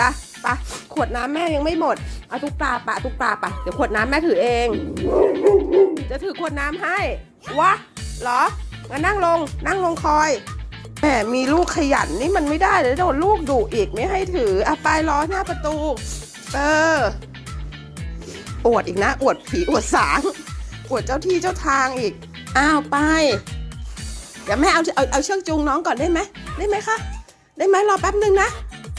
ปะปะขวดน้ำแม่ยังไม่หมด เอาตุ๊กตาปะตุ๊กตาปะเดี๋ยวขวดน้ำแม่ถือเอง จะถือขวดน้ำให้ วะเหรองั้นนั่งลง นั่งลงคอยแหมมีลูกขยันนี่มันไม่ได้เลยโดนลูกดุอีกไม่ให้ถืออะไปรอหน้าประตู เออ อวดอีกนะ อวดผีอวดสาง อวดเจ้าที่เจ้าทางอีก อ้าวไป เดี๋ยวแม่เอาเอาเอาเชือกจูงน้องก่อนได้ไหม ได้ไหมคะ ได้ไหมรอแป๊บนึงนะ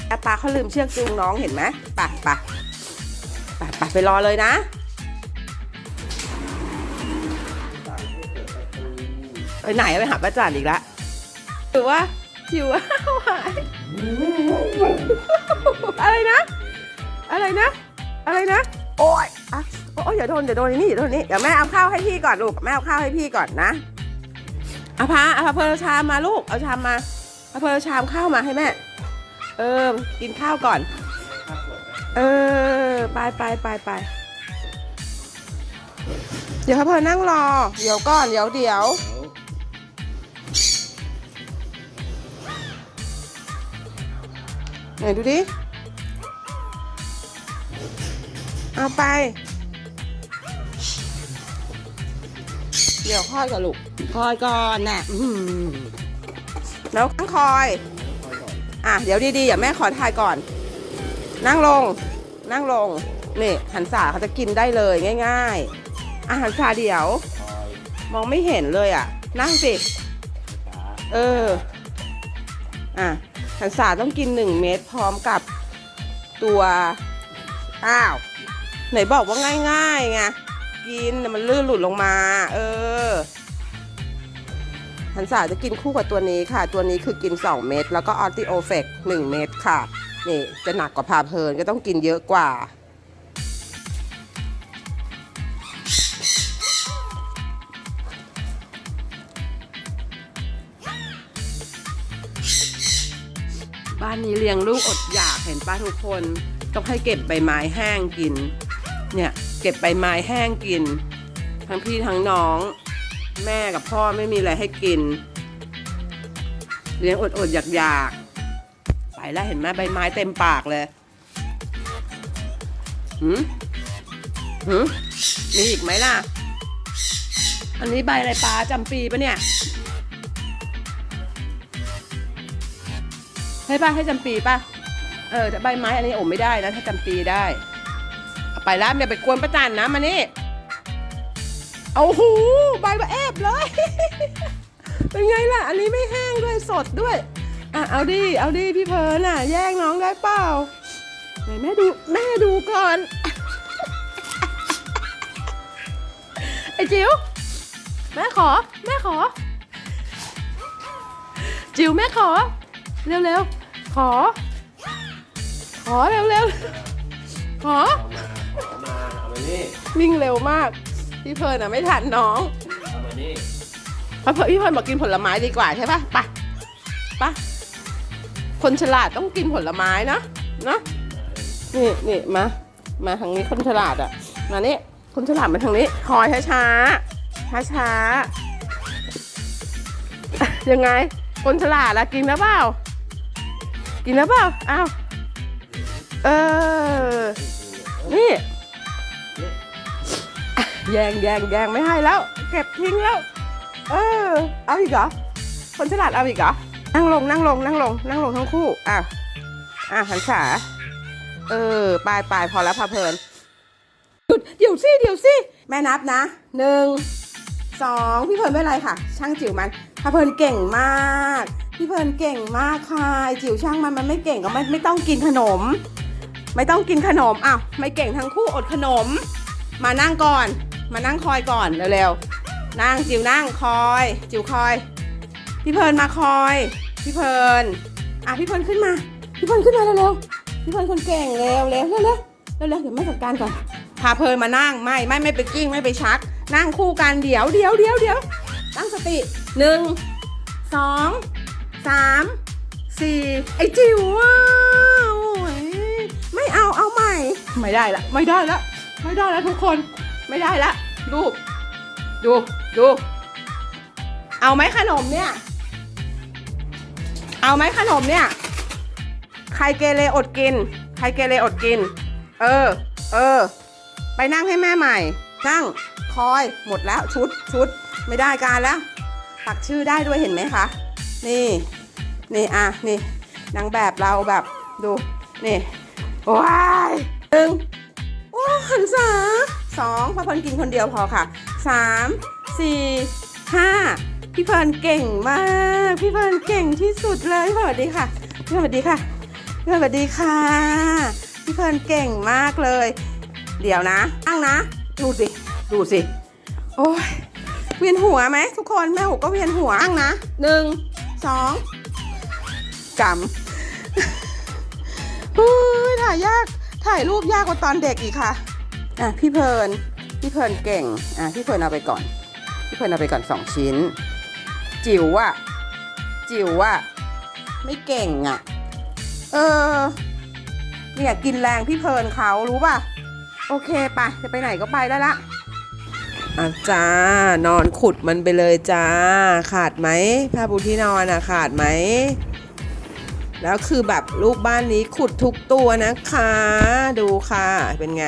อาปาเขาลืมเชือกจูงน้องเห็นไหมไปไปไปไปไปรอเลยนะไปไหนไปหาป้าจันอีกละหรือว่าจิวว่าหายอะไรนะ อะไรนะ อะไรนะ โอ้ยอะโอ้ยอย่าโดนอย่าโดนนี่อย่าโดนนี่เดี๋ยวแม่เอาข้าวให้พี่ก่อนลูกแม่เอาข้าวให้พี่ก่อนนะเอาพาเอาพาเพลชามมาลูกเอาชามมาเอาเพลชามข้าวมาให้แม่ เออ กินข้าวก่อน เออ ไปไปไปไปเดี๋ยวพระเพลินนั่งรอ เดี๋ยวก่อน เดี๋ยวเดี๋ยว ไหนดูดิ เอาไป เดี๋ยวคอยก่อนลูกคอยก่อนน่ะอื้อหือแล้วข้างคอย อะเดี๋ยวดีๆอย่าแม่ขอถ่ายก่อน นั่งลง นั่งลง นี่หันษาเขาจะกินได้เลยง่าย ๆอาหารษาเดี๋ยว มองไม่เห็นเลยอะ นั่งสิ เออ อะหันษาต้องกินหนึ่งเม็ดพร้อมกับตัวอ้าวไหนบอกว่าง่ายๆไงกินมันลื่นหลุดลงมา เออ หันษาจะกินคู่กับตัวนี้ค่ะ ตัวนี้คือกิน 2 เม็ดแล้วก็ออติโอเฟก1เม็ดค่ะ นี่จะหนักกว่าพาเพลินก็ต้องกินเยอะกว่า บ้านนี้เลี้ยงลูกอดอยากเห็นป้าทุกคน ต้องให้เก็บใบไม้แห้งกิน เนี่ย เก็บใบไม้แห้งกิน ทั้งพี่ทั้งน้อง แม่กับพ่อไม่มีอะไรให้กิน เลี้ยงอดอดอยากๆไปแล้วเห็นไหมใบไม้เต็มปากเลยหืมหืมมีอีกไหมล่ะ อันนี้ใบอะไรปลาจำปีปะเนี่ยให้ป้าให้จำปีป่ะ เออแต่ใบไม้อันนี้โอมไม่ได้นะ ถ้าจำปีได้อาไปแล้วอย่าไปกวนประจันนะมานี่ เอาหูใบมาแอบเลย เป็นไงล่ะ อันนี้ไม่แห้งด้วยสดด้วย อะ เอาดิ เอาดิ พี่เพลิร์นอะ แย่งน้องได้เปล่า ไหนแม่ดู แม่ดูก่อน ไอ้จิ๋ว แม่ขอ แม่ขอ จิ๋วแม่ขอ เร็วเร็วๆขอ ขอเร็วเร็วๆ ขอ เอามาเอามาเอามานี่ วิ่งเร็วมาก พี่เพลิร์นอะไม่ทันน้องเอามานี่เพราะพี่เพลิร์นบอกกินผลไม้ดีกว่าใช่ปะไปไปคนฉลาดต้องกินผลไม้นะเนาะนี่นี่มา มาทางนี้คนฉลาดอะมานี่คนฉลาดมาทางนี้คอยช้าช้าช้าช้าๆอะยังไง คนฉลาดละกินแล้วเปล่ากินแล้วเปล่าอ้าวเออนี่อะ แยงแยงแยงไม่ให้แล้ว เก็บทิ้งแล้ว เออ เอาอีกเหรอ คนฉลาดเอาอีกเหรอ นั่งลงนั่งลงนั่งลงนั่งลงทั้งคู่ อะ อะหันษาเออไปไปพอแล้วพาเพลินหยุดเดี๋ยวสิเดี๋ยวสิแม่นับนะหนึ่งสองพี่เพลินไม่เป็นไรค่ะ ช่างจิ๋วมันพาเพลินเก่งมาก พี่เพลินเก่งมากค่ะไอ้จิ๋วช่างมันมันไม่เก่งก็ไม่ไม่ต้องกินขนม ไม่ต้องกินขนมอ้าวไม่เก่งทั้งคู่อดขนม มานั่งก่อน มานั่งคอยก่อนเร็วๆนั่งจิ๋วนั่งคอย จิ๋วคอย พี่เพลินมาคอย พี่เพลินอะพี่เพลินขึ้นมา พี่เพลินขึ้นมาเร็วๆพี่เพลินคนเก่งเร็วเร็วเร็วเร็วเร็วเร็วเดี๋ยวแม่จัดการก่อนพาเพลินมานั่งไม่ไม่ไม่ไปกิ้งไม่ไปชัก นั่งคู่กันเดี๋ยวเดี๋ยวเดี๋ยวเดี๋ยวตั้งสติหนึ่งสองสามสี่ไอ้จิ๋วว้าวโอ้ยไม่เอาเอาใหม่ ไม่ได้ละไม่ได้ละไม่ได้ละทุกคน ไม่ได้ละรูป ดูดูเอาไหมขนมเนี่ย เอาไหมขนมเนี่ย ใครเกเรอดกิน ใครเกเรอดกิน เออ เออ ไปนั่งให้แม่ใหม่ นั่ง คอย หมดแล้ว ชุด ชุด ไม่ได้การแล้ว ปักชื่อได้ด้วยเห็นไหมคะ นี่ นี่อะ นี่ นางแบบเราแบบ ดู นี่ ว้ายหนึ่ง หันษาสองพระพรกินคนเดียวพอค่ะสามสี่ห้าพี่เพลินเก่งมาก พี่เพลินเก่งที่สุดเลยเงินสวัสดีค่ะเงินสวัสดีค่ะเงินสวัสดีค่ะ พี่เพลินเก่งมากเลย เดี๋ยวนะอ้างนะ ดูสิ ดูสิ โอ้ยเวียนหัวไหมทุกคนแม่หูก็เวียนหัวอ้างนะหนึ่งสองกำอุ้ยถ่ายยาก ถ่ายรูปยากกว่าตอนเด็กอีกค่ะ อะพี่เพลินพี่เพลินเก่งอะพี่เพลินเอาไปก่อน พี่เพลินเอาไปก่อนสองชิ้น จิ๋วอะจิ๋วอะไม่เก่งอะเออเนี่ยกินแรงพี่เพลินเขารู้ป่ะ โอเคไปะจะไปไหนก็ไปได้ละอาจ้านอนขุดมันไปเลยจ้า ขาดไหมผ้าปูที่นอนอะขาดไหม แล้วคือแบบลูกบ้านนี้ขุดทุกตัวนะคะ ดูค่ะ เป็นไง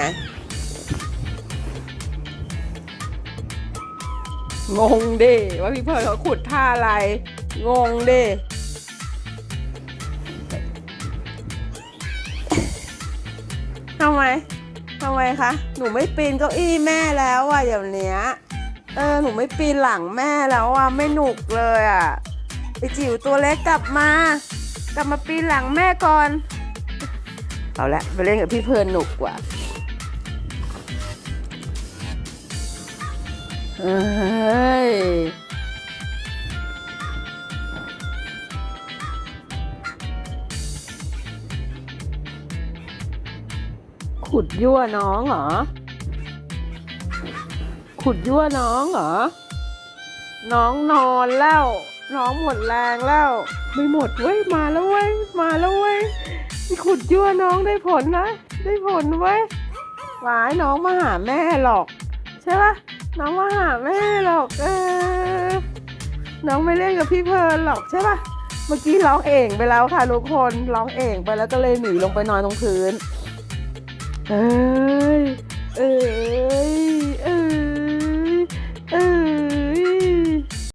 งงดิว่าพี่เพิร์ลเขาขุดท่าอะไร งงดิทำไมทำไมคะ หนูไม่ปีนเก้าอี้แม่แล้วอะเดี๋ยวเนี้ยเออหนูไม่ปีนหลังแม่แล้วอะไม่หนุกเลยอะไอจิ๋วตัวเล็กกลับมา กลับมาปีนหลังแม่ก่อน เอาละไปเล่นกับพี่เพลิร์นหนุกกว่า เอ้ยขุดยั่วน้องเหรอ ขุดยั่วน้องเหรอ น้องนอนแล้ว น้องหมดแรงแล้ว ไม่หมดเว้ย มาแล้วเว้ย มาแล้วเว้ยมีขุดยั่วน้องได้ผลนะ ได้ผลเว้ยหวายน้องมาหาแม่หรอก ใช่ปะ น้องมาหาแม่หรอกเออน้องไม่เล่นกับพี่เพลินหรอกใช่ปะเมื่อกี้ร้องเองไปแล้วค่ะทุกคนร้องเองไปแล้วก็เลยหนีลงไปนอนตรงพื้น เอ้ย เอ้ย